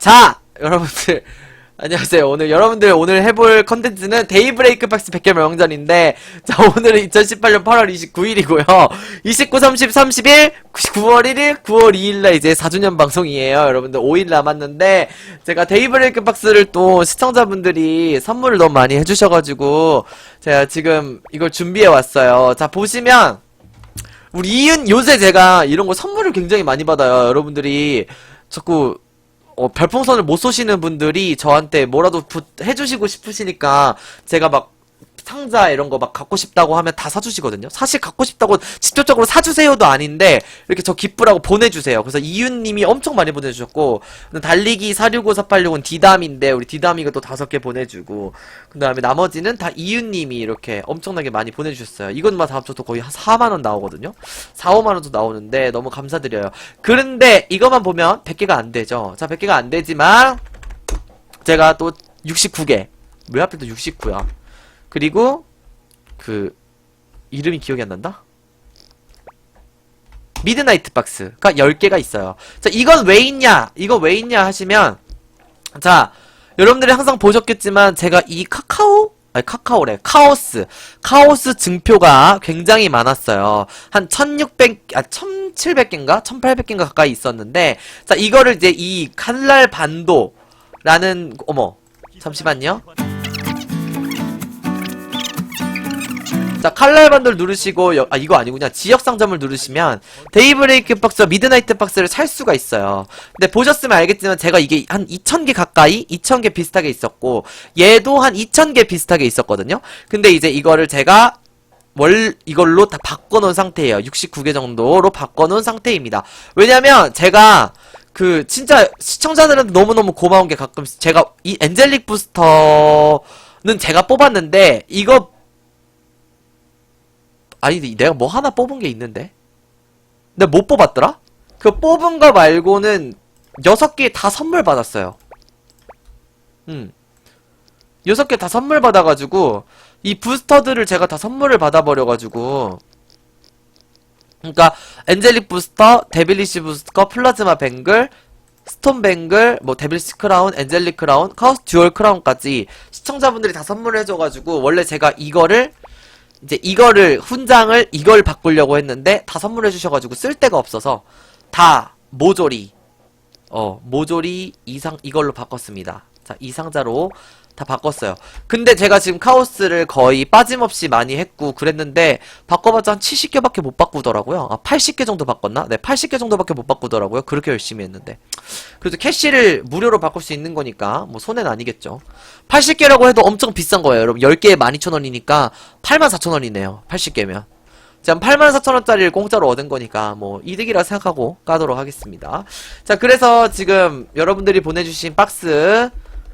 자, 여러분들. 안녕하세요. 오늘 여러분들 오늘 해볼 컨텐츠는 데이브레이크 박스 100개 명장인데 자, 오늘은 2018년 8월 29일이고요. 29, 30, 31, 9월 1일, 9월 2일날 이제 4주년 방송이에요. 여러분들 5일 남았는데 제가 데이브레이크 박스를 또 시청자분들이 선물을 너무 많이 해주셔가지고 제가 지금 이걸 준비해 왔어요. 자, 보시면 우리 이은 요새 제가 이런 거 선물을 굉장히 많이 받아요. 여러분들이 자꾸 어, 별풍선을 못 쏘시는 분들이 저한테 뭐라도 부, 해주시고 싶으시니까 제가 막 상자 이런 거 막 갖고 싶다고 하면 다 사주시거든요. 사실 갖고 싶다고 직접적으로 사주세요도 아닌데 이렇게 저 기쁘라고 보내주세요. 그래서 이윤님이 엄청 많이 보내주셨고 달리기 465-486은 디담인데 우리 디담이가 또 다섯 개 보내주고 그 다음에 나머지는 다 이윤님이 이렇게 엄청나게 많이 보내주셨어요. 이것만 다 합쳐도 거의 한 4만 원 나오거든요. 4, 5만 원도 나오는데 너무 감사드려요. 그런데 이것만 보면 100개가 안 되죠. 자, 100개가 안 되지만 제가 또 69개. 왜 하필 또 69야? 그리고 그 이름이 기억이 안 난다? 미드나이트 박스가 10개가 있어요. 자, 이건 왜 있냐? 이거 왜 있냐 하시면 자, 여러분들이 항상 보셨겠지만 제가 이 카카오 아니 카카오래 카오스 카오스 증표가 굉장히 많았어요 한 1600, 아 1700개인가 1800개인가 가까이 있었는데 자 이거를 이제 이 칼날 반도라는 어머 잠시만요 자 칼날 반도를 누르시고 여- 아 이거 아니구나. 지역 상점을 누르시면 데이브레이크 박스와 미드나이트 박스를 살 수가 있어요. 근데 보셨으면 알겠지만 제가 이게 한 2000개 가까이 2000개 비슷하게 있었고 얘도 한 2000개 비슷하게 있었거든요. 근데 이제 이거를 제가 월 이걸로 다 바꿔놓은 상태예요. 69개 정도로 바꿔놓은 상태입니다. 왜냐면 제가 그 진짜 시청자들은 너무너무 고마운 게 가끔 제가 이 엔젤릭 부스터는 제가 뽑았는데 이거 아니 내가 뭐 하나 뽑은 게 있는데? 근데 못 뽑았더라? 그 뽑은 거 말고는 여섯 개다 선물 받았어요. 음. 여섯 개다 선물 받아가지고 이 부스터들을 제가 다 선물을 받아버려가지고 그러니까 엔젤릭 부스터, 데빌리시 부스터, 플라즈마 뱅글, 스톤 뱅글, 뭐 데빌리시 크라운, 엔젤릭 크라운, 카우스 듀얼 크라운까지 시청자분들이 다 선물을 해줘가지고 원래 제가 이거를 이제 이거를 훈장을 이걸 바꾸려고 했는데 다 선물해 주셔가지고 쓸 데가 없어서 다 모조리 어 모조리 이상 이걸로 바꿨습니다. 자 이 상자로 다 바꿨어요. 근데 제가 지금 카오스를 거의 빠짐없이 많이 했고 그랬는데 바꿔봤자 한 70개밖에 못 바꾸더라고요. 아 80개 정도 바꿨나? 네 80개 정도밖에 못 바꾸더라고요. 그렇게 열심히 했는데 그래도 캐시를 무료로 바꿀 수 있는 거니까 뭐 손해는 아니겠죠. 80개라고 해도 엄청 비싼 거예요. 여러분 10개에 12,000원이니까 84,000원이네요. 80개면. 자, 84,000원짜리를 공짜로 얻은 거니까 뭐 이득이라 생각하고 까도록 하겠습니다. 자, 그래서 지금 여러분들이 보내주신 박스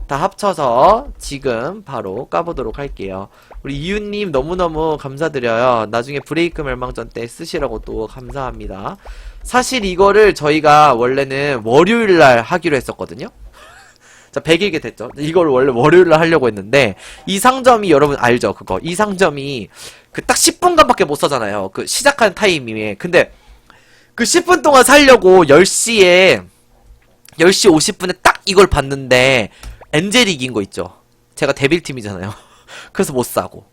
다 합쳐서 지금 바로 까보도록 할게요. 우리 이유님 너무너무 감사드려요. 나중에 브레이크 멸망전 때 쓰시라고 또 감사합니다. 사실 이거를 저희가 원래는 월요일날 하기로 했었거든요. 자, 100일게 됐죠. 이걸 원래 월요일날 하려고 했는데, 이 상점이 여러분 알죠? 그거. 이 상점이 그 딱 10분간밖에 못 사잖아요. 그 시작하는 타이밍에. 근데 그 10분 동안 살려고 10시에, 10시 50분에 딱 이걸 봤는데, 엔젤이 이긴 거 있죠. 제가 데빌팀이잖아요. 그래서 못 사고.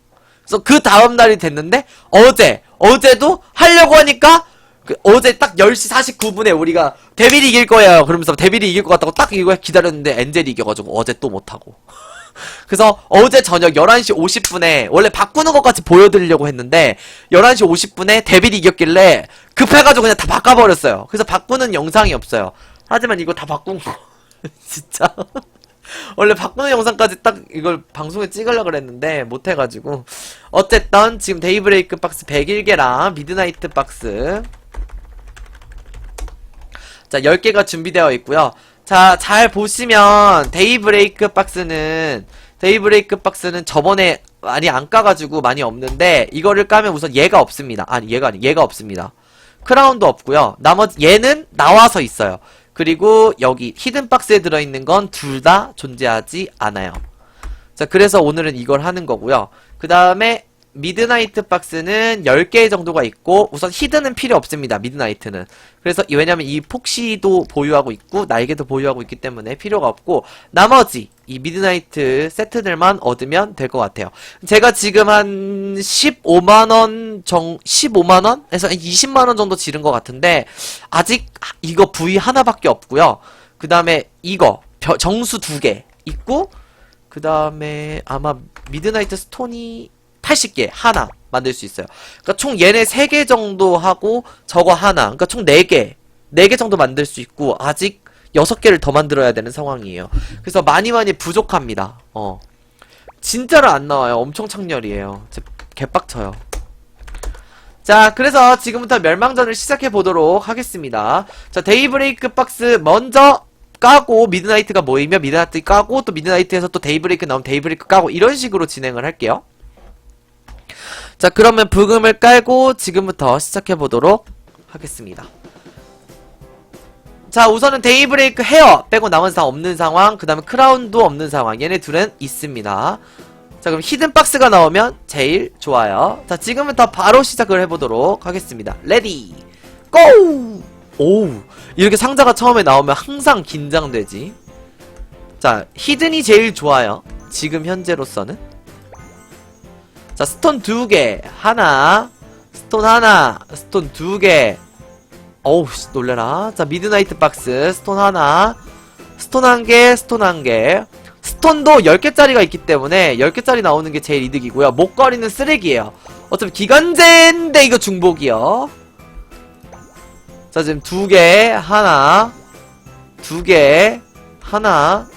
그래서 그 다음 날이 됐는데, 어제, 어제도 하려고 하니까, 그 어제 딱 10시 49분에 우리가 데빌이 이길 거예요. 그러면서 데빌이 이길 것 같다고 딱 이거 기다렸는데 엔젤이 이겨가지고 어제 또 못하고. 그래서 어제 저녁 11시 50분에 원래 바꾸는 것까지 보여드리려고 했는데 11시 50분에 데빌이 이겼길래 급해가지고 그냥 다 바꿔버렸어요. 그래서 바꾸는 영상이 없어요. 하지만 이거 다 바꾼 거 진짜 원래 바꾸는 영상까지 딱 이걸 방송에 찍으려고 그랬는데 못해가지고. 어쨌든 지금 데이브레이크 박스 101개랑 미드나이트 박스. 자 10개가 준비되어 있고요. 자 잘 보시면 데이브레이크 박스는 데이브레이크 박스는 저번에 많이 안 까가지고 많이 없는데 이거를 까면 우선 얘가 없습니다. 아니 얘가 아니 얘가 없습니다. 크라운도 없고요. 나머지 얘는 나와서 있어요 그리고 여기 히든 박스에 들어있는 건 둘 다 존재하지 않아요. 자 그래서 오늘은 이걸 하는 거고요. 그 다음에 미드나이트 박스는 10개 정도가 있고 우선 히드는 필요 없습니다. 미드나이트는. 그래서 이- 왜냐면 이 폭시도 보유하고 있고 날개도 보유하고 있기 때문에 필요가 없고 나머지 이 미드나이트 세트들만 얻으면 될 것 같아요. 제가 지금 한 15만원 정, 15만원에서 20만원 정도 지른 것 같은데 아직 이거 부위 하나밖에 없고요. 그 다음에 이거 벼- 정수 두 개 있고 그 다음에 아마 미드나이트 스톤이 80개 하나 만들 수 있어요. 그러니까 총 얘네 3개 정도 하고 저거 하나. 그러니까 총 4개. 4개 정도 만들 수 있고 아직 6개를 더 만들어야 되는 상황이에요. 그래서 많이 많이 부족합니다. 어. 진짜로 안 나와요. 엄청 창렬이에요. 개빡쳐요. 자, 그래서 지금부터 멸망전을 시작해 보도록 하겠습니다. 자, 데이브레이크 박스 먼저 까고 미드나이트가 모이면 미드나이트 까고 또 미드나이트에서 또 데이브레이크 나오면 데이브레이크 까고 이런 식으로 진행을 할게요. 자, 그러면 부금을 깔고 지금부터 시작해 보도록 하겠습니다. 자, 우선은 데이브레이크 헤어 빼고 나머지 다 없는 상황, 그 다음에 크라운도 없는 상황. 얘네 둘은 있습니다. 자, 그럼 히든 박스가 나오면 제일 좋아요. 자, 지금부터 바로 시작을 해보도록 하겠습니다. 레디, 고! 오우, 이렇게 상자가 처음에 나오면 항상 긴장되지. 자, 히든이 제일 좋아요. 지금 현재로서는. 자, 스톤 두 개, 하나, 스톤 하나, 스톤 두 개. 어우, 씨, 놀래라. 자, 미드나이트 박스, 스톤 하나, 스톤 한 개, 스톤 한 개. 스톤도 10개짜리가 있기 때문에 10개짜리 나오는 게 제일 이득이고요. 목걸이는 쓰레기예요. 어차피 기간제인데 이거 중복이요. 자, 지금 두 개, 하나, 두 개, 하나,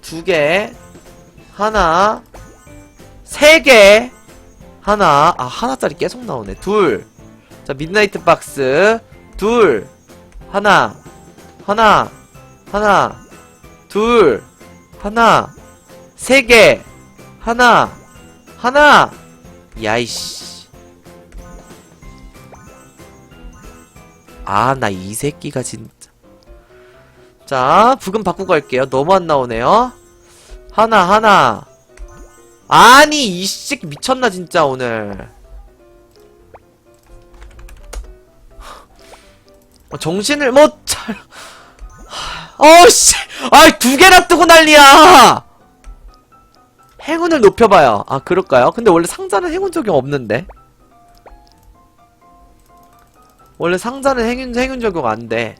두 개, 하나, 세 개, 하나, 아, 하나짜리 계속 나오네. 둘. 자, 미드나이트 박스, 둘, 하나, 하나, 하나, 둘, 하나, 세 개, 하나, 하나, 야이씨. 아, 나 이 새끼가 진짜. 자, 부금 바꾸고 갈게요. 너무 안 나오네요. 하나, 하나. 아니, 이 새끼 미쳤나, 진짜, 오늘. 어, 정신을 못 차려. 어씨! 아이, 두 개나 뜨고 난리야! 행운을 높여봐요. 아, 그럴까요? 근데 원래 상자는 행운 적용 없는데. 원래 상자는 행운, 행운 적용 안 돼.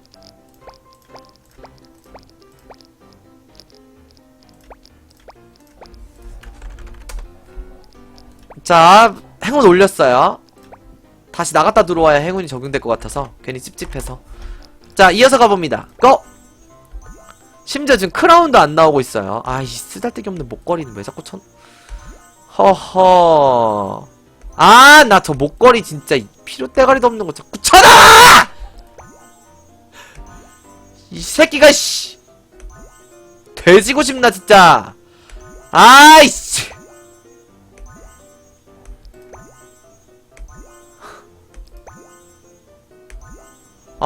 자, 행운 올렸어요. 다시 나갔다 들어와야 행운이 적용될 것 같아서 괜히 찝찝해서. 자, 이어서 가봅니다. 고! 심지어 지금 크라운도 안 나오고 있어요. 아이, 쓰잘데기 없는 목걸이는 왜 자꾸 천... 허허... 아, 나 저 목걸이 진짜 이 필요 때가리도 없는 거 자꾸 쳐놔! 이 새끼가, 씨! 돼지고 싶나, 진짜! 아이씨!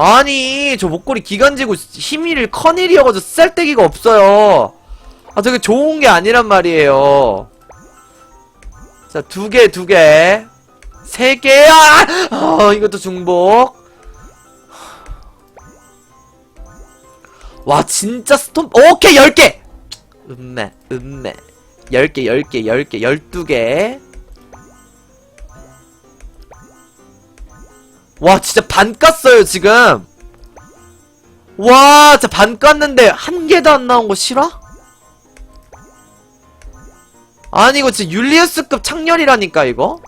아니 저 목걸이 기간지고 힘이를 커닐이어가지고 쓸데기가 없어요. 아 저게 좋은 게 아니란 말이에요. 자 두 개 두 개 세 개야 어 이것도 중복. 와 진짜 스톤 오케이 열 개. 음메 음메. 열개열개열개 열두 개 와 진짜 반 깠어요 지금. 와 진짜 반 깠는데 한 개도 안 나온 거 싫어? 아니 이거 진짜 율리우스급 창렬이라니까 이거?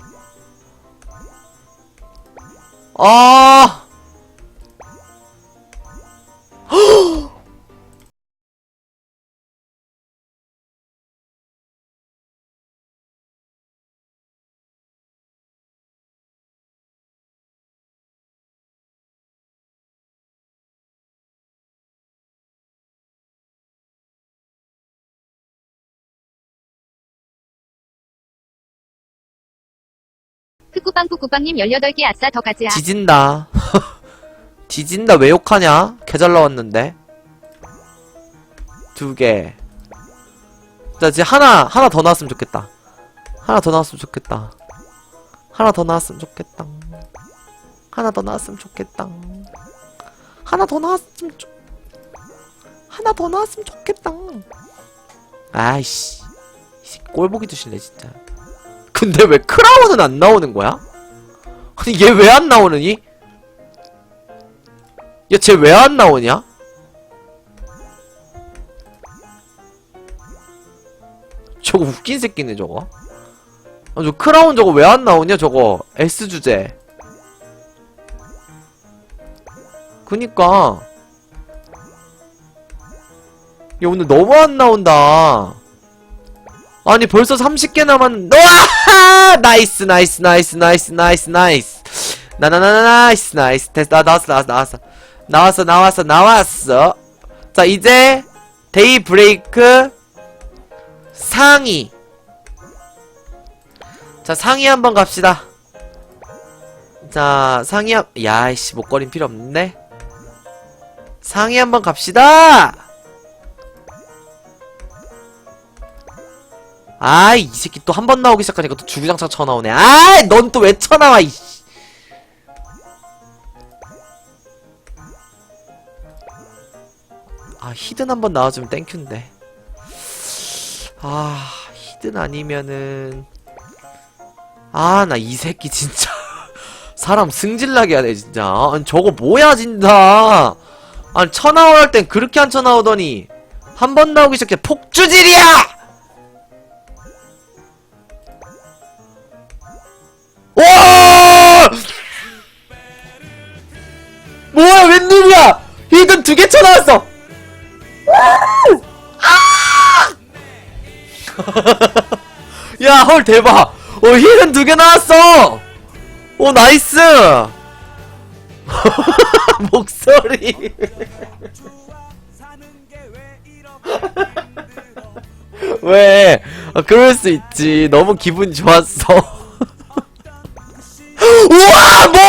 아 크쿠빵 푸쿠빵님 18개 아싸 더 가즈아. 지진다 지진다 왜 욕하냐 개 잘 나왔는데 두 개 자 이제 하나 하나 더 나왔으면 좋겠다 하나 더 나왔으면 좋겠다 하나 더 나왔으면 좋겠다. 하나 더 나왔으면 좋겠다. 하나 더 나왔으면 좋 하나 더 나왔으면 좋겠다. 아이씨. 이 새끼 꼴보기 드실래, 진짜. 근데 왜 크라운은 안 나오는 거야? 아니, 얘 왜 안 나오느니? 야, 쟤왜 안 나오냐? 저거 웃긴 새끼네, 저거. 아, 저 크라운 저거 왜 안 나오냐, 저거. S 주제. 그니까. 야, 오늘 너무 안 나온다. 아니, 벌써 30개 남았는데, 와! 나이스, 나이스, 나이스, 나이스, 나이스, 나이스. 나나나나, 나이스, 나이스. 됐어, 나, 나왔어, 나왔어, 나왔어. 나왔어, 나왔어, 나왔어. 자, 이제, 데이 브레이크 상위. 자, 상위 한번 갑시다. 자, 상위 한, 야이씨, 목걸이 필요 없는데? 상위 한번 갑시다! 아이, 이 새끼 또 한 번 나오기 시작하니까 또 주구장창 쳐나오네. 아이, 넌 또 왜 쳐나와, 이씨. 아, 히든 한 번 나와주면 땡큐인데. 아, 히든 아니면은. 아, 나 이 새끼 진짜. 사람 승질나게 하네, 진짜. 아니, 저거 뭐야, 진짜. 아니, 쳐나올 땐 그렇게 안 쳐나오더니. 한 번 나오기 시작해. 폭주질이야! 오! 뭐야, 웬일이야! 히든 두개 쳐나왔어! 야, 헐, 대박! 어, 힐은 두 개 나왔어! 오, 나이스! 목소리. 왜? 아, 그럴 수 있지. 너무 기분 좋았어. 우와, 뭐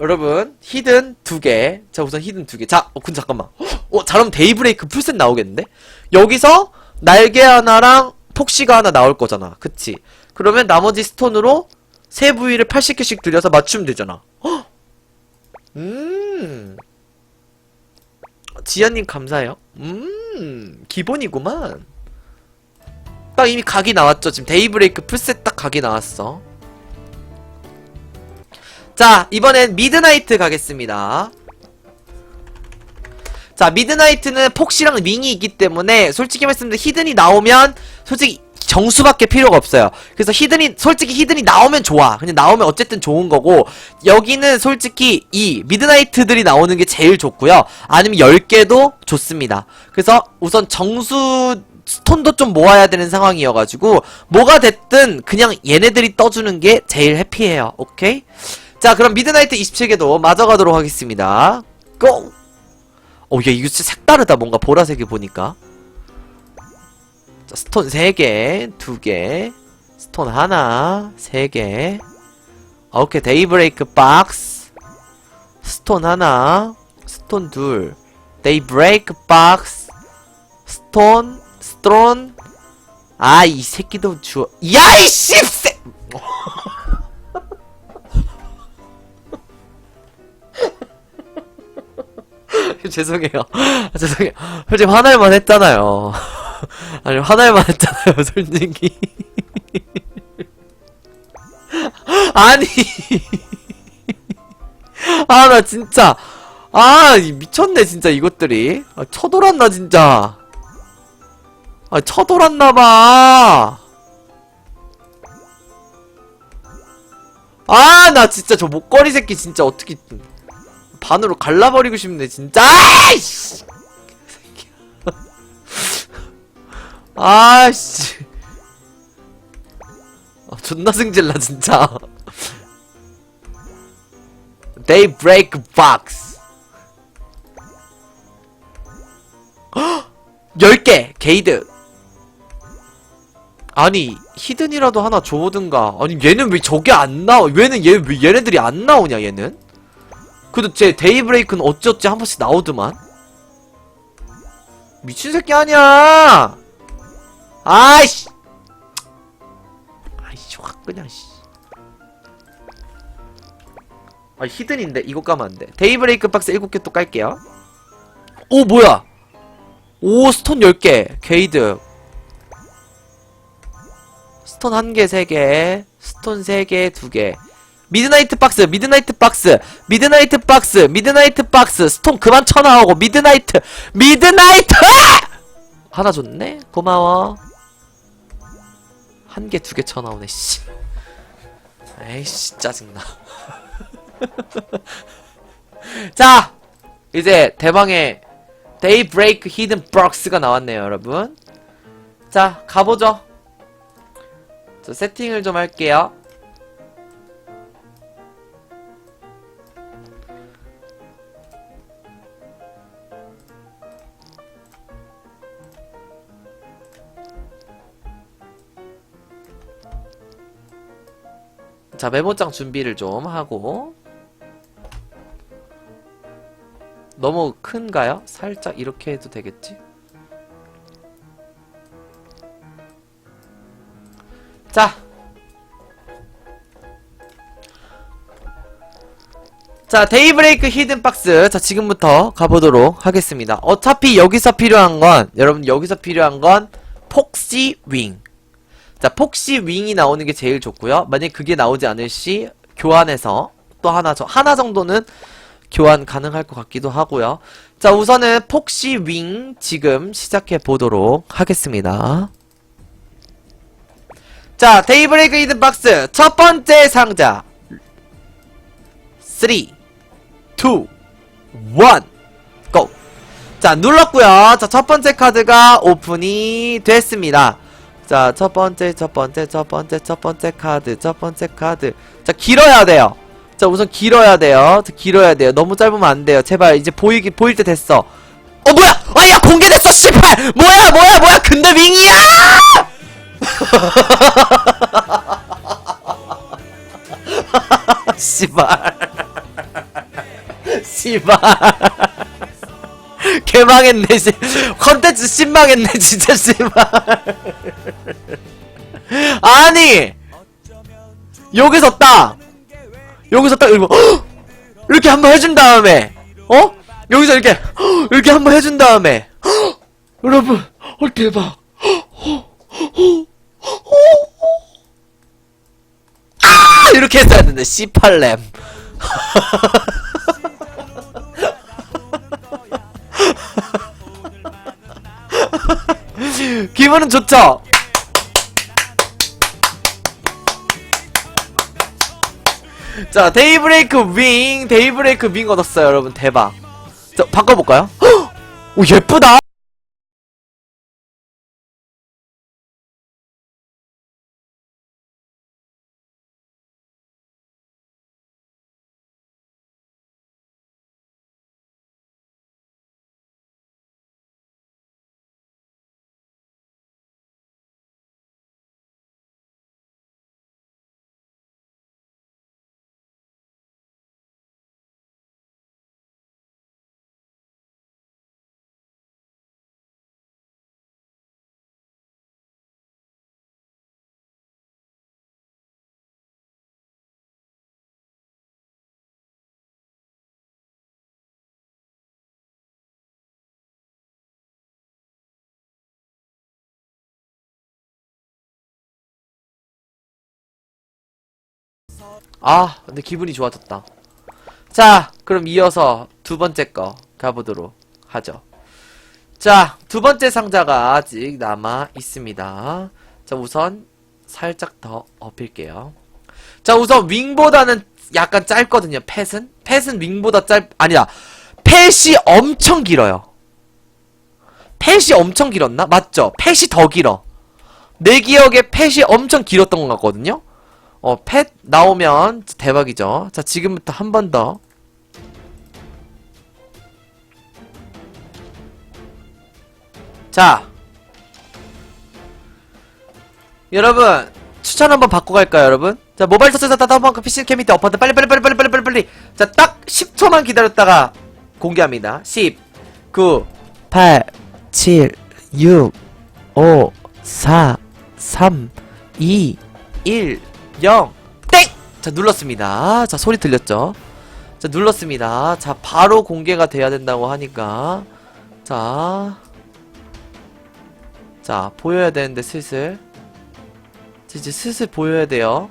여러분 히든 두 개. 자 우선 히든 두 개. 자, 어, 근데 잠깐만. 어, 잘하면 데이브레이크 풀셋 나오겠는데? 여기서 날개 하나랑 폭시가 하나 나올 거잖아. 그치? 그러면 나머지 스톤으로 세 부위를 80개씩 들여서 맞추면 되잖아. 헉! 음. 지연님 감사해요. 음, 기본이구만. 딱 이미 각이 나왔죠. 지금 데이브레이크 풀셋 딱 각이 나왔어. 자, 이번엔 미드나이트 가겠습니다. 자, 미드나이트는 폭시랑 밍이 있기 때문에 솔직히 말씀드리면 히든이 나오면 솔직히 정수밖에 필요가 없어요. 그래서 히든이 솔직히 히든이 나오면 좋아. 그냥 나오면 어쨌든 좋은 거고 여기는 솔직히 이 미드나이트들이 나오는 게 제일 좋고요. 아니면 10개도 좋습니다. 그래서 우선 정수 스톤도 좀 모아야 되는 상황이어가지고 뭐가 됐든 그냥 얘네들이 떠주는 게 제일 해피해요. 오케이? 자 그럼 미드나이트 27개도 맞아가도록 하겠습니다 고! 어, 야, 이거 진짜 색다르다. 뭔가 보라색이 보니까. 자, 스톤 3개, 2개, 스톤 하나, 3개. 오케이, 데이브레이크 박스. 스톤 하나, 스톤 둘. 데이브레이크 박스. 스톤, 스톤. 아, 이 새끼도 주워. 야, 이 씹새! 죄송해요. 아, 죄송해요. 솔직히 화날만 했잖아요. 아니, 화날만 했잖아요, 솔직히. 아니. 아, 나 진짜. 아, 이 미쳤네, 진짜, 이것들이. 아, 쳐돌았나, 진짜. 아, 쳐돌았나봐. 아, 나 진짜 저 목걸이 새끼 진짜 어떻게. 반으로 갈라버리고 싶네, 진짜. 아이씨! 아이씨. 아, 존나 승질나, 진짜. Daybreak Box. 10개, 게이드. 아니, 히든이라도 하나 줘보든가. 아니, 얘는 왜 저게 안 나와? 얘는, 얘, 왜 얘네들이 안 나오냐, 얘는? 그래도 제 데이브레이크는 어찌어찌 한 번씩 나오더만? 미친 새끼 아니야! 아이씨! 아이씨, 확 그냥, 씨. 아, 히든인데, 이거 까면 안 돼. 데이브레이크 박스 7개 또 깔게요. 오, 뭐야! 오, 스톤 10개. 게이드. 스톤 1개, 3개. 스톤 3개, 2개. 미드나이트 박스, 미드나이트 박스, 미드나이트 박스, 미드나이트 박스, 스톤 그만 쳐나오고, 미드나이트, 미드나이트! 하나 줬네? 고마워. 한 개, 두 개 쳐나오네, 씨. 에이씨, 짜증나. 자! 이제 대방의 데이브레이크 히든 박스가 나왔네요, 여러분. 자, 가보죠. 저 세팅을 좀 할게요. 자, 메모장 준비를 좀 하고. 너무 큰가요? 살짝 이렇게 해도 되겠지? 자. 자, 데이브레이크 히든 박스. 자, 지금부터 가보도록 하겠습니다. 어차피 여기서 필요한 건, 여러분, 여기서 필요한 건, 폭시 윙. 자, 폭시 윙이 나오는 게 제일 좋고요 만약 그게 나오지 않을 시, 교환해서, 또 하나, 저, 하나 정도는 교환 가능할 것 같기도 하고요 자, 우선은 폭시 윙 지금 시작해 보도록 하겠습니다. 자, 데이브레이크 히든 박스 첫 번째 상자 3 2 1 고! 자, 눌렀고요. 자, 첫 번째 카드가 오픈이 됐습니다. 자, 첫 번째, 첫 번째, 첫 번째, 첫 번째 카드, 첫 번째 카드. 자, 길어야 돼요. 자, 우선 길어야 돼요. 자, 길어야 돼요. 너무 짧으면 안 돼요. 제발, 이제 보이기, 보일 때 됐어. 어, 뭐야! 아, 야, 공개됐어, 씨발! 뭐야, 뭐야, 뭐야! 근데 윙이야! 씨발. 씨발. 개망했네, 씨. 컨텐츠 신망했네, 진짜, 씨발. 아니! 여기서 딱! 여기서 딱, 이거, 헉! 이렇게 한번 해준 다음에, 어? 여기서 이렇게, 헉! 이렇게 한번 해준 다음에, 헉! 여러분, 어, 대박. 아! 이렇게 했어야 되는데, 씨팔렘. 기분은 좋죠? 자, 데이브레이크 윙, 데이브레이크 윙 얻었어요, 여러분. 대박. 자, 바꿔볼까요? 헉! 오, 예쁘다! 아, 근데 기분이 좋아졌다. 자, 그럼 이어서 두 번째 거 가보도록 하죠. 자, 두 번째 상자가 아직 남아 있습니다. 자, 우선 살짝 더 업힐게요. 자, 우선 윙보다는 약간 짧거든요. 펫은? 펫은 윙보다 짧, 아니다. 펫이 엄청 길어요. 펫이 엄청 길었나? 맞죠? 펫이 더 길어. 내 기억에 펫이 엄청 길었던 것 같거든요? 어, 펫 나오면 대박이죠. 자, 지금부터 한 번 더. 자. 여러분, 추천 한번 받고 갈까요, 여러분? 자, 모바일 서치에서 따다bank PC 캠 밑에 어퍼드 빨리 빨리 빨리 빨리 빨리 빨리 빨리. 자, 딱 10초만 기다렸다가 공개합니다. 10, 9, 8, 7, 6, 5, 4, 3, 2, 1, 0, 땡! 자, 눌렀습니다. 자, 소리 들렸죠? 자, 눌렀습니다. 자, 바로 공개가 돼야 된다고 하니까. 자. 자, 보여야 되는데, 슬슬. 자, 이제 슬슬 보여야 돼요.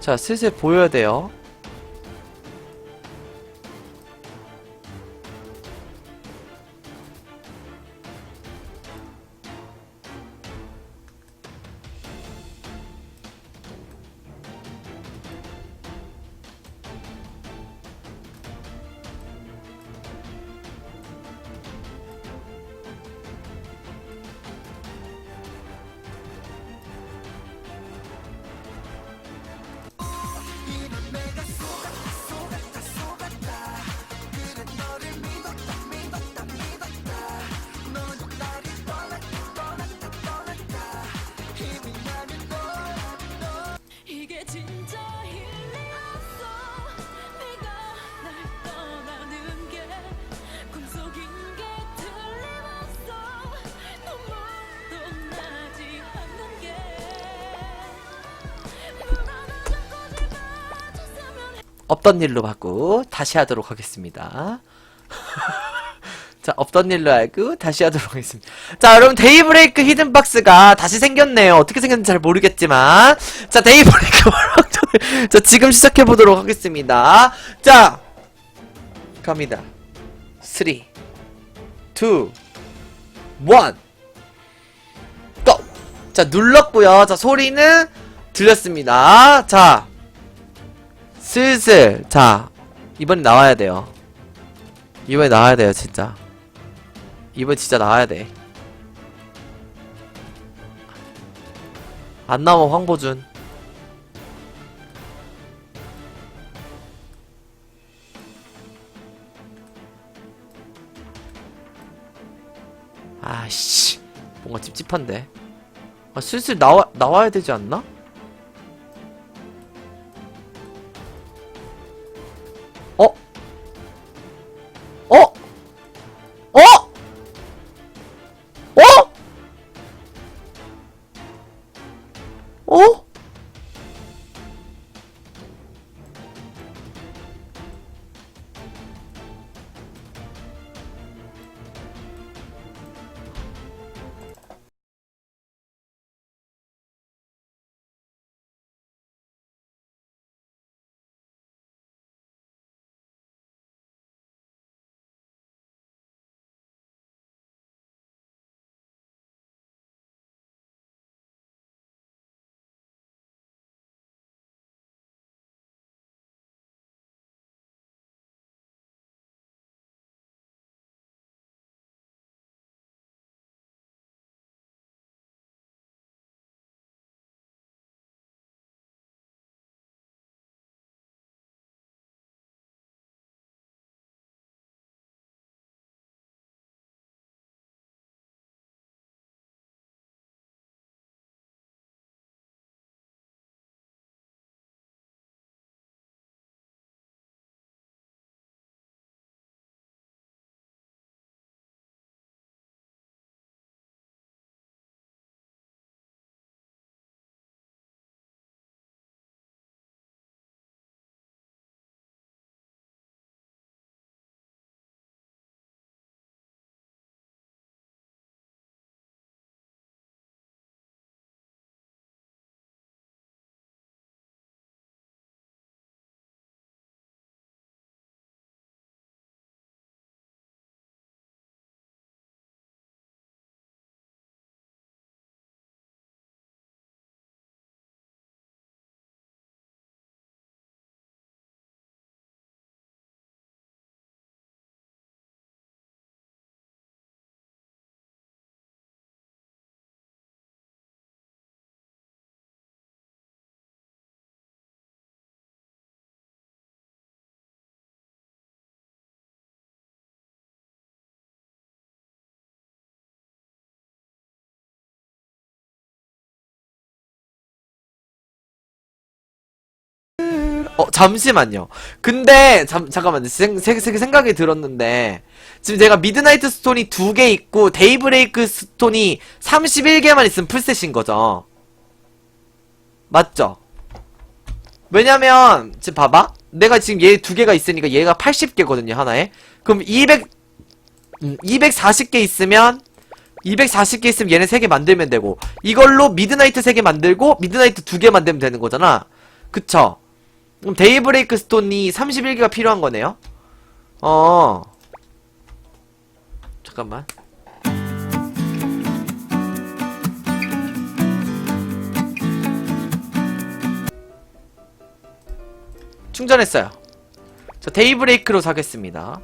자, 슬슬 보여야 돼요. 없던 일로 하고 다시 하도록 하겠습니다. 자, 없던 일로 하고 다시 하도록 하겠습니다. 자, 여러분 데이브레이크 히든박스가 다시 생겼네요. 어떻게 생겼는지 잘 모르겠지만 자, 데이브레이크 자, 지금 시작해 보도록 하겠습니다. 자, 갑니다. 3 2 1 고! 자, 눌렀고요. 자, 소리는 들렸습니다. 자, 슬슬 자 이번에 나와야 돼요. 이번에 나와야 돼요 진짜. 이번 진짜 나와야 돼안 나오면 황보준. 아씨. 뭔가 찝찝한데. 아 슬슬 나와 나와야 되지 않나? 어? 어? 어? 어, 잠시만요. 근데, 잠, 잠깐만요. 생, 생, 생- 생각이 들었는데, 지금 제가 미드나이트 스톤이 두 개 있고, 데이브레이크 스톤이 31개만 있으면 풀셋인 거죠. 맞죠? 왜냐면, 지금 봐봐. 내가 지금 얘 두 개가 있으니까 얘가 80개거든요, 하나에. 그럼 200, 음, 240개 있으면, 240개 있으면 얘네 3개 만들면 되고, 이걸로 미드나이트 3개 만들고, 미드나이트 2개 만들면 되는 거잖아. 그쵸? 그럼 데이브레이크 스톤이 31개가 필요한 거네요? 어. 잠깐만. 충전했어요. 저 데이브레이크로 사겠습니다.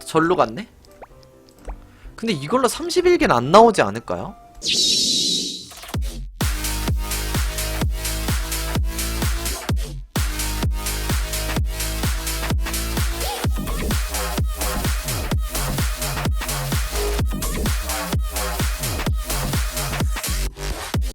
절로 갔네? 근데 이걸로 31개는 안 나오지 않을까요?